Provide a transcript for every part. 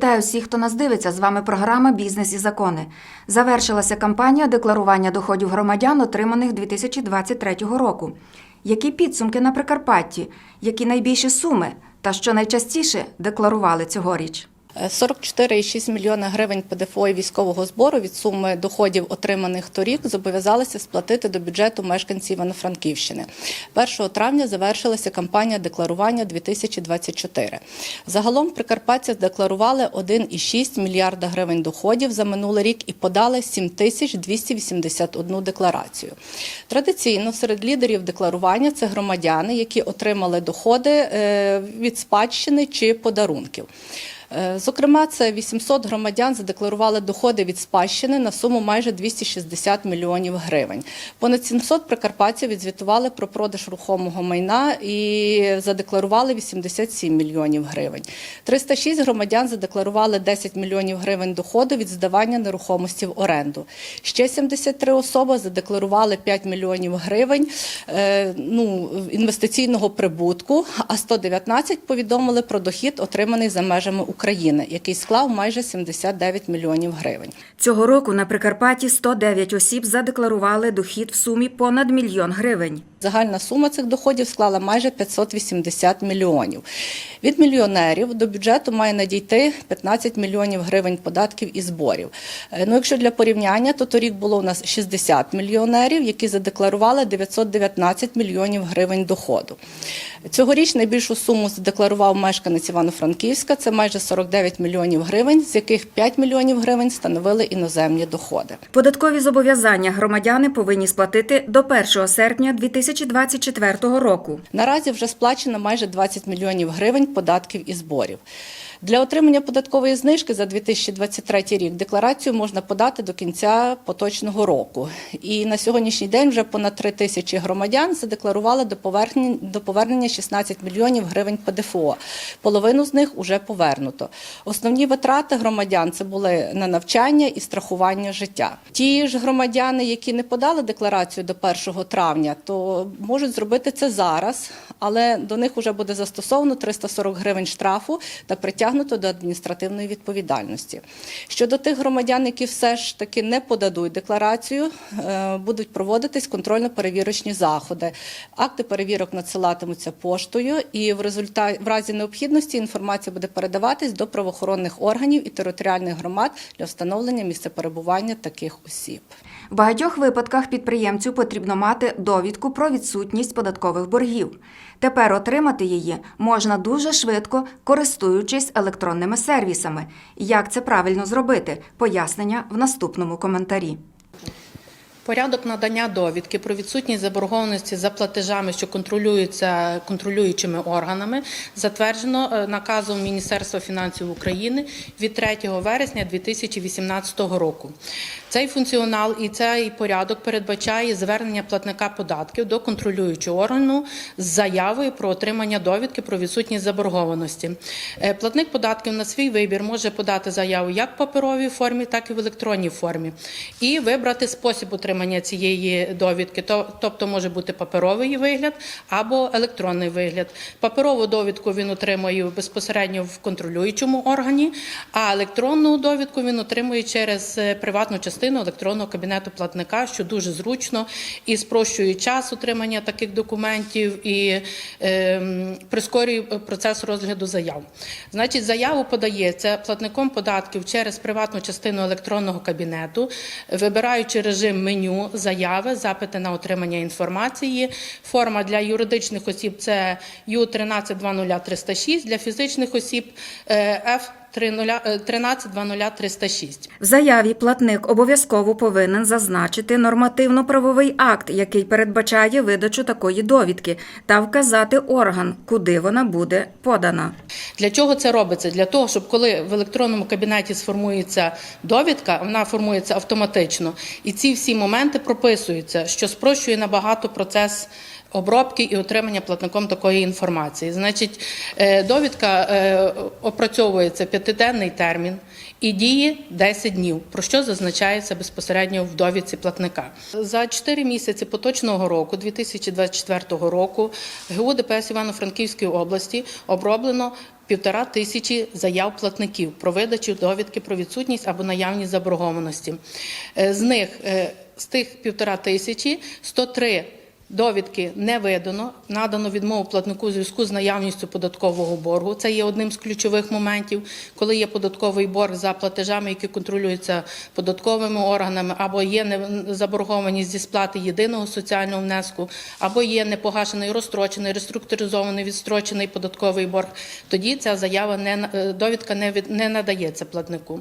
Вітаю всіх, хто нас дивиться. З вами програма Бізнес і закони. Завершилася кампанія декларування доходів громадян, отриманих 2023 року. Які підсумки на Прикарпатті? Які найбільші суми? Та що найчастіше декларували цьогоріч? 44,6 мільйона гривень ПДФО і військового збору від суми доходів, отриманих торік, зобов'язалися сплатити до бюджету мешканців Івано-Франківщини. 1 травня завершилася кампанія декларування 2024. Загалом прикарпатці декларували 1,6 мільярда гривень доходів за минулий рік і подали 7 тисяч 281 декларацію. Традиційно серед лідерів декларування це громадяни, які отримали доходи е, від спадщини чи подарунків. Е, Зокрема, це 800 громадян задекларували доходи від спадщини на суму майже 260 мільйонів гривень. Понад 700 прикарпатців відзвітували про продаж рухомого майна і задекларували 87 мільйонів гривень. 306 громадян задекларували 10 мільйонів гривень доходу від здавання нерухомості в оренду. Ще 73 особи задекларували 5 мільйонів гривень е, ну, інвестиційного прибутку, а 119 повідомили про дохід, отриманий за межами України, який склав майже 79 мільйонів гривень. Цього року на Прикарпатті 109 осіб задекларували дохід в сумі понад мільйон гривень. Загальна сума цих доходів склала майже 580 мільйонів. Від мільйонерів до бюджету має надійти 15 мільйонів гривень податків і зборів. Е, Ну, якщо для порівняння, то торік було у нас 60 мільйонерів, які задекларували 919 мільйонів гривень доходу. Цьогоріч найбільшу суму задекларував мешканець Івано-Франківська. Це майже 49 мільйонів гривень, з яких 5 мільйонів гривень становили іноземні доходи. Податкові зобов'язання громадяни повинні сплатити до 1 серпня 2024 року. Наразі вже сплачено майже 20 мільйонів гривень податків і зборів. Для отримання податкової знижки за 2023 рік декларацію можна подати до кінця поточного року. І на сьогоднішній день вже понад 3 тисячі громадян задекларували до повернення, до повернення 16 мільйонів гривень ПДФО. Половину з них вже повернуто. Основні витрати громадян це були на навчання і страхування життя. Ті ж громадяни, які не подали декларацію до 1 травня, то можуть зробити це зараз, але до них вже буде застосовано 340 гривень штрафу та притягнуто до адміністративної відповідальності. Щодо тих громадян, які все ж таки не подадуть декларацію, е, будуть проводитись контрольно-перевірочні заходи. Акти перевірок надсилатимуться поштою, і в результаті в разі необхідності інформація буде передаватись до правоохоронних органів і територіальних громад для встановлення місця перебування таких осіб. В багатьох випадках підприємцю потрібно мати довідку про відсутність податкових боргів. Тепер отримати її можна дуже швидко, користуючись електронними сервісами. Як це правильно зробити? Пояснення в наступному коментарі. Порядок надання довідки про відсутність заборгованості за платежами, що контролюються контролюючими органами, затверджено е, наказом Міністерства фінансів України від 3 вересня 2018 року. Цей функціонал і цей порядок передбачає звернення платника податків до контролюючого органу з заявою про отримання довідки про відсутність заборгованості. Е, Платник податків на свій вибір може подати заяву як в паперовій формі, так і в електронній формі, і вибрати спосіб отримання цієї довідки. Тобто може бути паперовий вигляд або електронний вигляд. Паперову довідку він отримує безпосередньо в контролюючому органі, а електронну довідку він отримує через е, приватну частину електронного кабінету платника, що дуже зручно і спрощує час отримання таких документів і ем, прискорює процес розгляду заяв. Значить, заяву подається платником податків через приватну частину електронного кабінету, вибираючи режим меню заяви, запити на отримання інформації. Форма для юридичних осіб це Ю1320306, для фізичних осіб е, Ф. 13-20306. В заяві платник обов'язково повинен зазначити нормативно-правовий акт, який передбачає видачу такої довідки, та вказати орган, куди вона буде подана. Для чого це робиться? Для того, щоб коли в електронному кабінеті сформується довідка, вона формується автоматично, і ці всі моменти прописуються, що спрощує набагато процес Обробки і отримання платником такої інформації. Значить, е, довідка е, опрацьовується п'ятиденний термін і діє 10 днів, про що зазначається безпосередньо в довідці платника. За 4 місяці поточного року, 2024 року, ГУ ДПС Івано-Франківської області оброблено півтора тисячі заяв платників про видачу довідки про відсутність або наявність заборгованості. Е, З них з тих півтора тисячі 103 Довідки не видано, надано відмову платнику у зв'язку з наявністю податкового боргу. Це є одним з ключових моментів, коли є податковий борг за платежами, які контролюються податковими органами, або є заборгованість зі сплати єдиного соціального внеску, або є непогашений, розстрочений, реструктуризований, відстрочений податковий борг. Тоді ця заява не довідка не від не надається платнику.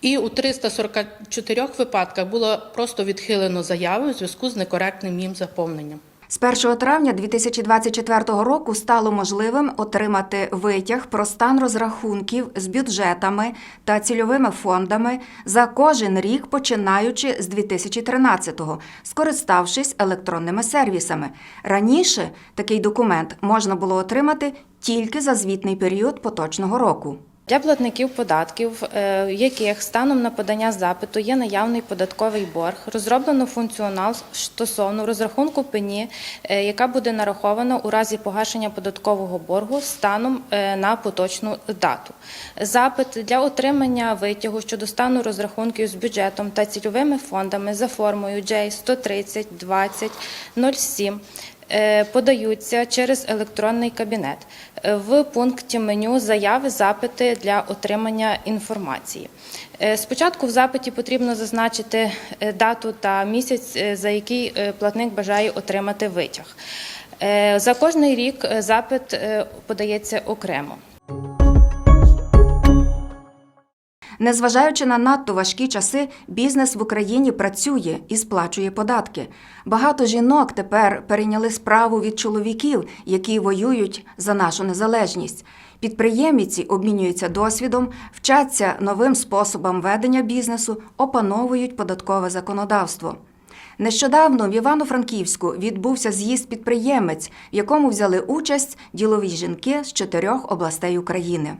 І у 344 випадках було просто відхилено заяви у зв'язку з некоректним їм заповненням. З 1 травня 2024 року стало можливим отримати витяг про стан розрахунків з бюджетами та цільовими фондами за кожен рік, починаючи з 2013-го, скориставшись електронними сервісами. Раніше такий документ можна було отримати тільки за звітний період поточного року. Для платників податків, е, яких станом на подання запиту є наявний податковий борг, розроблено функціонал стосовно розрахунку пені, е, яка буде нарахована у разі погашення податкового боргу станом е, на поточну дату. Запит для отримання витягу щодо стану розрахунків з бюджетом та цільовими фондами за формою J130 20 07 е, подаються через електронний кабінет е, в пункті меню заяви запити для отримання інформації. Е, Спочатку в запиті потрібно зазначити е, дату та місяць, е, за який е, платник бажає отримати витяг. Е, За кожний рік е, запит е, подається окремо. Незважаючи на надто важкі часи, бізнес в Україні працює і сплачує податки. Багато жінок тепер перейняли справу від чоловіків, які воюють за нашу незалежність. Підприємці обмінюються досвідом, вчаться новим способам ведення бізнесу, опановують податкове законодавство. Нещодавно в Івано-Франківську відбувся з'їзд підприємець, в якому взяли участь ділові жінки з чотирьох областей України.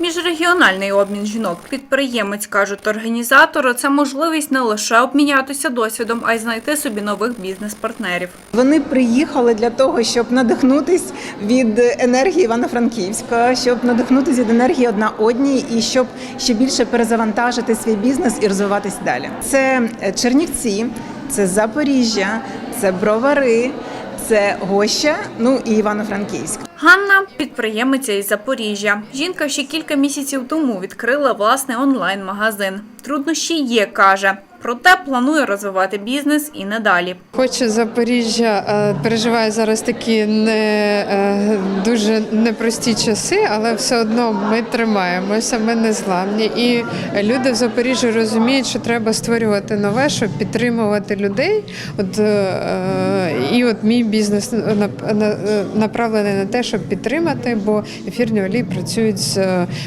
Міжрегіональний обмін жінок підприємець кажуть організатори, це можливість не лише обмінятися досвідом, а й знайти собі нових бізнес-партнерів. Вони приїхали для того, щоб надихнутись від енергії Івано-Франківська, щоб надихнутися від енергії одна одній і щоб ще більше перезавантажити свій бізнес і розвиватись далі. Це Чернівці, це Запоріжжя, це Бровари, це Гоща, ну і Івано-Франківськ. Ганна підприємиця із Запоріжжя. Жінка ще кілька місяців тому відкрила власний онлайн-магазин. Труднощі є, каже. Проте планує розвивати бізнес і надалі. Хоч Запоріжжя е, переживає зараз такі не е, дуже непрості часи, але все одно ми тримаємося, ми не зламні. І люди в Запоріжжі розуміють, що треба створювати нове, щоб підтримувати людей. От е, і от мій бізнес нап- на- направлений на те, щоб підтримати, бо ефірні олії працюють з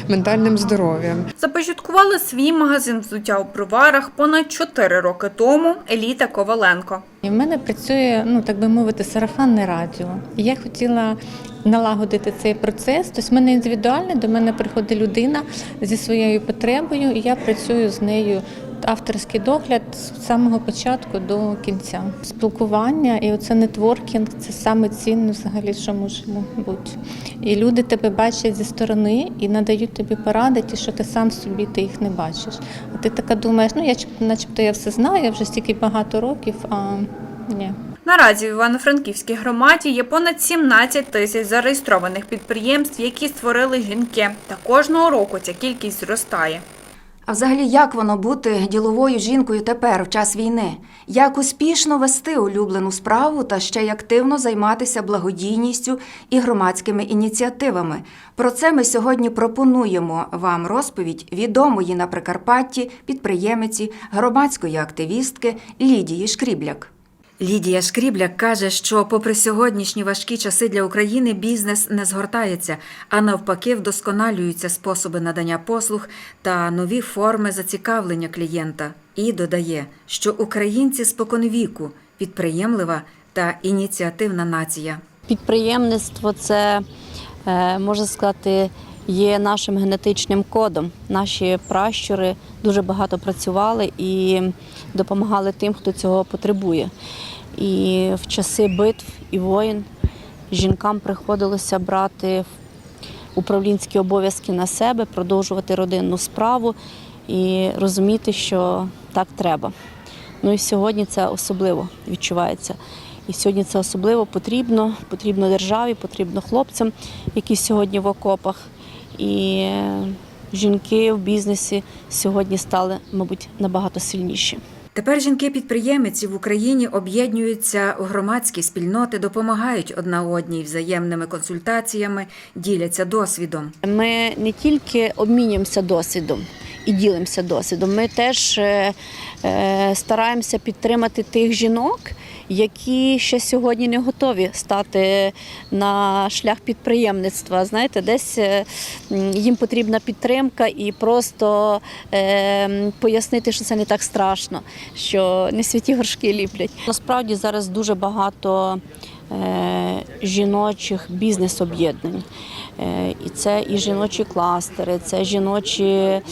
ментальним здоров'ям. Започаткували свій магазин взуття у броварах понад 4 роки тому Еліта Коваленко. В мене працює, ну так би мовити, сарафанне радіо. Я хотіла налагодити цей процес. Тобто, в мене індивідуально до мене приходить людина зі своєю потребою, і я працюю з нею. Авторський догляд з самого початку до кінця. Спілкування і оце нетворкінг це саме цінне взагалі, що може бути. І люди тебе бачать зі сторони і надають тобі поради, ті, що ти сам собі ти їх не бачиш. А ти така думаєш, ну я начебто я все знаю, я вже стільки багато років, а ні. Наразі в Івано-Франківській громаді є понад 17 тисяч зареєстрованих підприємств, які створили жінки. Та кожного року ця кількість зростає. А взагалі, як воно бути діловою жінкою тепер, в час війни? Як успішно вести улюблену справу та ще й активно займатися благодійністю і громадськими ініціативами? Про це ми сьогодні пропонуємо вам розповідь відомої на Прикарпатті підприємиці, громадської активістки Лідії Шкрібляк. Лідія Шкрібляк каже, що, попри сьогоднішні важкі часи для України, бізнес не згортається, а навпаки, вдосконалюються способи надання послуг та нові форми зацікавлення клієнта. І додає, що українці споконвіку підприємлива та ініціативна нація. Підприємництво це е, можна сказати є нашим генетичним кодом. Наші пращури дуже багато працювали і допомагали тим, хто цього потребує. І в часи битв і воїн жінкам приходилося брати управлінські обов'язки на себе, продовжувати родинну справу і розуміти, що так треба. Ну і сьогодні це особливо відчувається. І сьогодні це особливо потрібно, потрібно державі, потрібно хлопцям, які сьогодні в окопах. І жінки в бізнесі сьогодні стали, мабуть, набагато сильніші. Тепер жінки-підприємиці в Україні об'єднуються у громадські спільноти, допомагають одна одній взаємними консультаціями, діляться досвідом. Ми не тільки обмінюємося досвідом і ділимося досвідом, ми теж е, е, стараємося підтримати тих жінок, які ще сьогодні не готові стати на шлях підприємництва. Знаєте, десь е, їм потрібна підтримка і просто е, пояснити, що це не так страшно, що не святі горшки ліплять. Насправді зараз дуже багато е, жіночих бізнес-об'єднань. Е, І це і жіночі кластери, це жіночі е,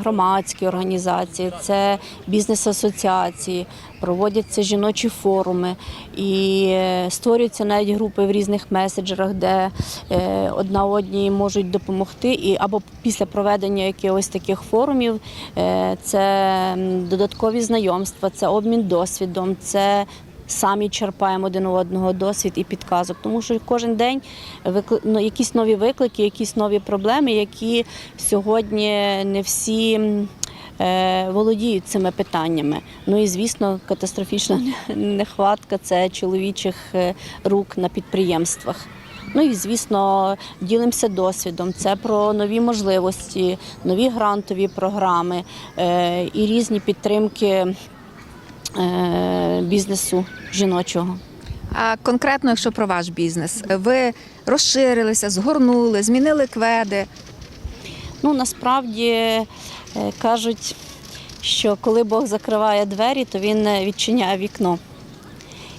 громадські організації, це бізнес-асоціації, проводяться жіночі форуми і е, створюються навіть групи в різних меседжерах, де одна одній можуть допомогти. І або після проведення якихось таких форумів це додаткові знайомства, це обмін досвідом, це самі черпаємо один у одного досвід і підказок, тому що кожен день ну, якісь нові виклики, якісь нові проблеми, які сьогодні не всі. е, Володіють цими питаннями. Ну і звісно, катастрофічна нехватка це чоловічих е, рук на підприємствах. Ну і звісно, ділимося досвідом. Це про нові можливості, нові грантові програми е, і різні підтримки бізнесу жіночого. А конкретно, якщо про ваш бізнес, ви розширилися, згорнули, змінили кведи. Ну насправді е, кажуть, що коли Бог закриває двері, то він е, відчиняє вікно.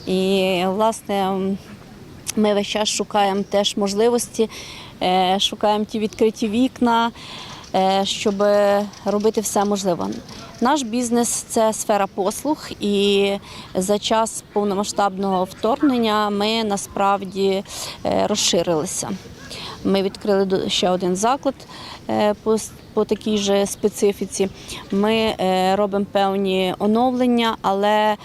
І власне ми весь час шукаємо теж можливості, е, шукаємо ті відкриті вікна, е, щоб робити все можливе. Наш бізнес це сфера послуг, і за час повномасштабного вторгнення ми насправді е, розширилися. Ми відкрили ще один заклад е, по, такій же специфіці. Ми е, робимо певні оновлення, але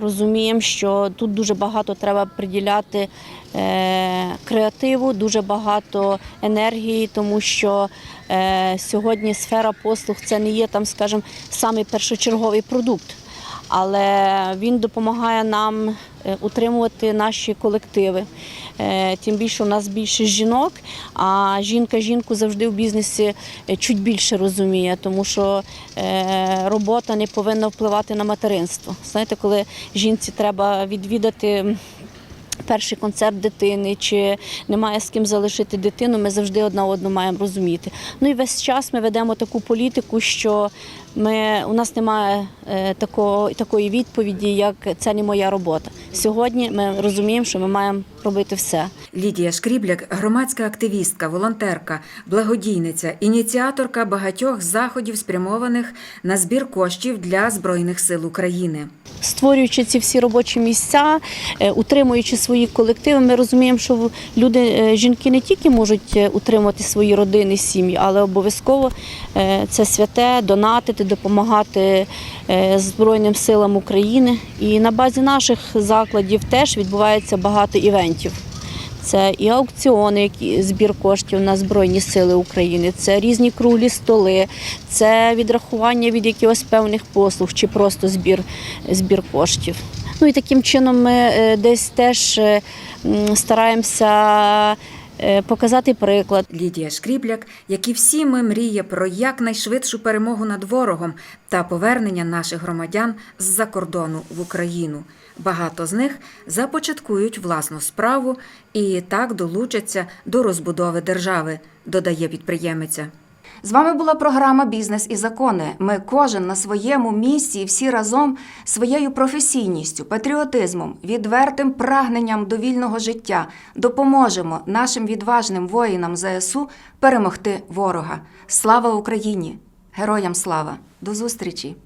розуміємо, що тут дуже багато треба приділяти креативу, дуже багато енергії, тому що е, сьогодні сфера послуг це не є там, скажімо, самий першочерговий продукт але він допомагає нам е, утримувати наші колективи. Е, Тим більше у нас більше жінок, а жінка жінку завжди в бізнесі е, чуть більше розуміє, тому що е, робота не повинна впливати на материнство. Знаєте, коли жінці треба відвідати. Перший концерт дитини, чи немає з ким залишити дитину, ми завжди одна одну маємо розуміти. Ну і весь час ми ведемо таку політику, що ми, у нас немає е, такого, такої відповіді, як це не моя робота. Сьогодні ми розуміємо, що ми маємо робити все. Лідія Шкрібляк, громадська активістка, волонтерка, благодійниця, ініціаторка багатьох заходів, спрямованих на збір коштів для Збройних сил України. Створюючи ці всі робочі місця, е, утримуючи свої колективи, ми розуміємо, що люди, е, жінки не тільки можуть е, утримувати свої родини, сім'ї, але обов'язково це святе донатити, допомагати Збройним силам України. І на базі наших закладів теж відбувається багато івентів. Це і аукціони, які збір коштів на Збройні Сили України, це різні круглі столи, це відрахування від якихось певних послуг чи просто збір, збір коштів. Ну і таким чином ми е, десь теж е, стараємося е, показати приклад. Лідія Шкрібляк, як і всі ми, мріє про якнайшвидшу перемогу над ворогом та повернення наших громадян з-за кордону в Україну. Багато з них започаткують власну справу і так долучаться до розбудови держави, додає підприємиця. З вами була програма Бізнес і закони. Ми кожен на своєму місці і всі разом своєю професійністю, патріотизмом, відвертим прагненням до вільного життя допоможемо нашим відважним воїнам ЗСУ перемогти ворога. Слава Україні! Героям слава! До зустрічі!